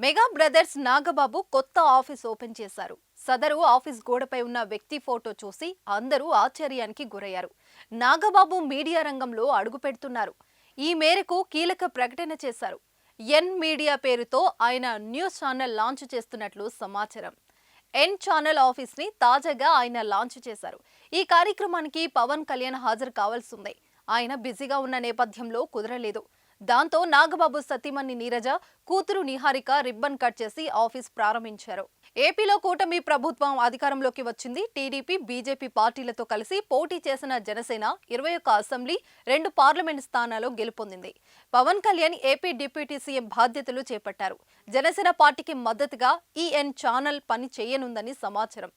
Mega brothers Nagababu కొత్త office open చేశారు. సదరు ఆఫీస్ గోడపై ఉన్న వ్యక్తి ఫోటో చూసి అందరూ ఆశ్చర్యానికి గురయ్యారు. నాగబాబు మీడియా రంగంలో అడుగు పెడుతున్నారు. ఈ మేరకు కీలక ప్రకటన చేశారు. ఎన్ మీడియా పేరుతో ఆయన న్యూస్ ఛానల్ లాంచ్ చేస్తున్నట్లు సమాచారం. ఎన్ ఛానల్ ఆఫీస్ని తాజాగా ఆయన లాంచ్ చేశారు. ఈ కార్యక్రమానికి పవన్ కళ్యాణ్ హాజరు కావాల్సి ఉంది. ఆయన బిజీగా ఉన్న నేపథ్యంలో కుదరలేదు. దాంతో నాగబాబు సతీమణి నీరజ కూతురు నిహారిక రిబ్బన్ కట్ చేసి ఆఫీస్ ప్రారంభించారు. ఏపీలో కూటమి ప్రభుత్వం అధికారంలోకి వచ్చింది. టీడీపీ బీజేపీ పార్టీలతో కలిసి పోటీ చేసిన జనసేన ఇరవై ఒక్క అసెంబ్లీ రెండు పార్లమెంట్ స్థానాల్లో గెలుపొందింది. Pawan Kalyan AP deputy CM బాధ్యతలు చేపట్టారు. జనసేన పార్టీకి మద్దతుగా ఈఎన్ ఛానల్ పని చేయనుందని సమాచారం.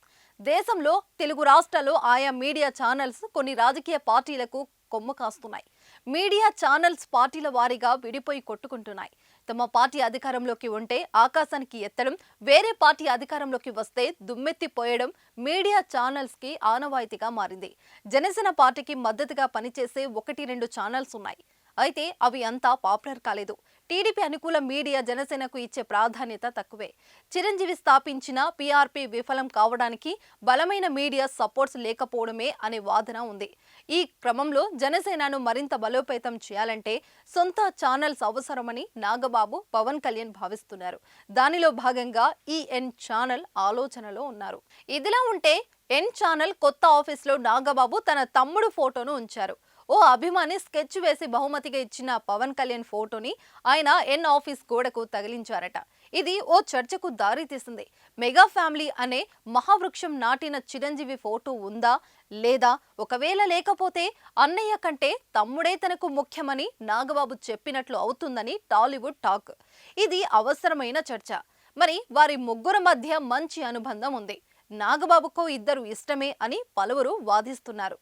దేశంలో తెలుగు రాష్ట్రాల్లో ఆయా మీడియా ఛానల్స్ కొన్ని రాజకీయ పార్టీలకు కొమ్ము కాస్తున్నాయి. మీడియా ఛానల్స్ పార్టీల వారీగా విడిపోయి కొట్టుకుంటున్నాయి. తమ పార్టీ అధికారంలోకి ఉంటే ఆకాశానికి ఎత్తడం వేరే పార్టీ అధికారంలోకి వస్తే దుమ్మెత్తిపోయడం మీడియా ఛానల్స్కి ఆనవాయితీగా మారింది. జనసేన పార్టీకి మద్దతుగా పనిచేసే ఒకటి రెండు ఛానల్స్ ఉన్నాయి. అయితే అవి అంతా పాపులర్ కాలేదు. టీడీపీ అనుకూల మీడియా జనసేనకు ఇచ్చే ప్రాధాన్యత తక్కువే. చిరంజీవి స్థాపించిన పీఆర్పీ విఫలం కావడానికి బలమైన మీడియా సపోర్ట్స్ లేకపోవడమే అనే వాదన ఉంది. ఈ క్రమంలో జనసేనను మరింత బలోపేతం చేయాలంటే సొంత ఛానల్స్ అవసరమని నాగబాబు పవన్ కళ్యాణ్ భావిస్తున్నారు. దానిలో భాగంగా ఈఎన్ ఛానల్ ఆలోచనలో ఉన్నారు. ఇదిలా ఉంటే ఎన్ ఛానల్ కొత్త ఆఫీస్లో నాగబాబు తన తమ్ముడు ఫోటోను ఉంచారు. ఓ అభిమాని స్కెచ్ వేసి బహుమతిగా ఇచ్చిన పవన్ కళ్యాణ్ ఫోటోని ఆయన ఎన్ ఆఫీస్ గోడకు తగిలించారట. ఇది ఓ చర్చకు దారితీసింది మెగా ఫ్యామిలీ అనే మహావృక్షం నాటిన చిరంజీవి ఫోటో ఉందా? లేదా? ఒకవేళ లేకపోతే అన్నయ్య కంటే తమ్ముడే తనకు ముఖ్యమని నాగబాబు చెప్పినట్లు అవుతుందని టాలీవుడ్ టాక్. ఇది అవసరమైన చర్చ. మరి వారి ముగ్గురు మధ్య మంచి అనుబంధం ఉంది. నాగబాబుకు ఇద్దరు ఇష్టమే అని పలువురు వాదిస్తున్నారు.